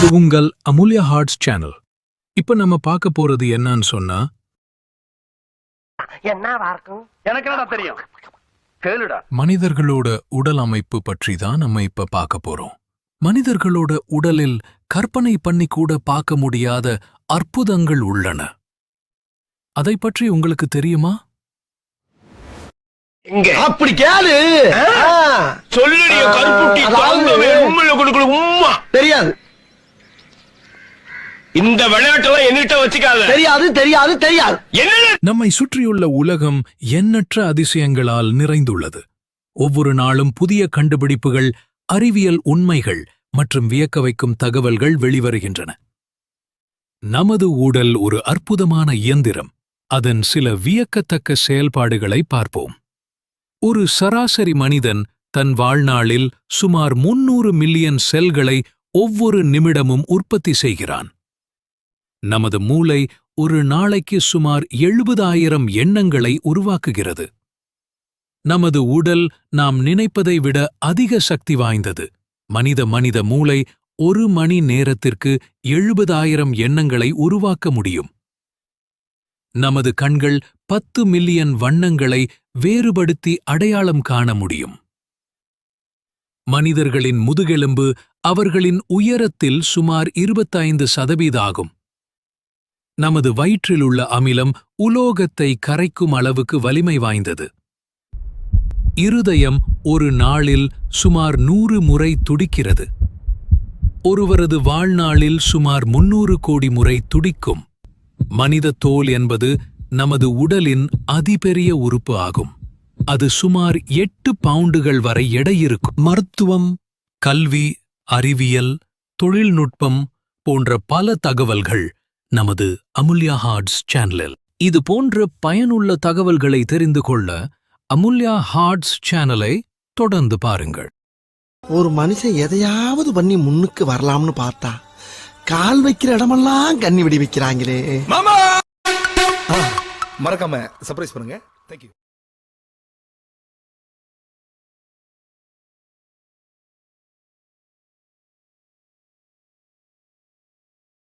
இது உங்கள் Amulya hearts channel. இப்ப நம்ம பார்க்க போறது என்னன்னு சொன்னா என்னவா இருக்கும்? எனக்கு என்னடா தெரியும்? கேளுடா. மனிதர்களோட உடல் அமைப்பு பற்றி தான் நம்ம இப்ப பார்க்க போறோம். மனிதர்களோட உடலில் கற்பனை பண்ணி கூட பார்க்க முடியாத அற்புதங்கள் உள்ளன. அதை பற்றி உங்களுக்கு தெரியுமா? அப்படி கேளு. சொல்லுடைய கருப்புட்டி தெரியாது. இந்த விளையாட்டெல்லாம் என்னிட்ட வச்சுக்காத. தெரியாது தெரியாது தெரியாது. என்ன நம்மை சுற்றியுள்ள உலகம் எண்ணற்ற அதிசயங்களால் நிறைந்துள்ளது. ஒவ்வொரு நாளும் புதிய கண்டுபிடிப்புகள் அறிவியல் உண்மைகள் மற்றும் வியக்க வைக்கும் தகவல்கள் வெளிவருகின்றன. நமது உடல் ஒரு அற்புதமான இயந்திரம். அதன் சில வியக்கத்தக்க செயல்பாடுகளை பார்ப்போம். ஒரு சராசரி மனிதன் தன் வாழ்நாளில் சுமார் முன்னூறு மில்லியன் செல்களை ஒவ்வொரு நிமிடமும் உற்பத்தி செய்கிறான். நமது மூளை ஒரு நாளைக்கு சுமார் எழுபதாயிரம் எண்ணங்களை உருவாக்குகிறது. நமது உடல் நாம் நினைப்பதை விட அதிக சக்தி வாய்ந்தது. மனித மனித மூளை ஒரு மணி நேரத்திற்கு எழுபதாயிரம் எண்ணங்களை உருவாக்க முடியும். நமது கண்கள் பத்து மில்லியன் வண்ணங்களை வேறுபடுத்தி அடையாளம் காண முடியும். மனிதர்களின் முதுகெலும்பு அவர்களின் உயரத்தில் சுமார் இருபத்தைந்து சதவீதாகும் நமது வயிற்றிலுள்ள அமிலம் உலோகத்தை கரைக்கும் அளவுக்கு வலிமை வாய்ந்தது. இருதயம் ஒரு நாளில் சுமார் நூறு முறை துடிக்கிறது. ஒருவரது வாழ்நாளில் சுமார் முன்னூறு கோடி முறை துடிக்கும். மனித தோல் என்பது நமது உடலின் அதிபெரிய உறுப்பு ஆகும். அது சுமார் எட்டு பவுண்டுகள் வரை எடை இருக்கும். மருத்துவம் கல்வி அறிவியல் தொழில்நுட்பம் போன்ற பல தகவல்கள் நமது அமுல்யா ஹார்ட்ஸ் சேனலில். இது போன்ற பயனுள்ள தகவல்களை தெரிந்து கொள்ள அமுல்யா ஹார்ட்ஸ் சேனலை தொடர்ந்து பாருங்கள். ஒரு மனுஷன் எதையாவது பண்ணி முன்னுக்கு வரலாம்னு பார்த்தா கால் வைக்கிற இடமெல்லாம் கண்ணி விடி வைக்கிறாங்களே. மறக்காம சர்ப்ரைஸ் பண்ணுங்க. தேங்க்யூ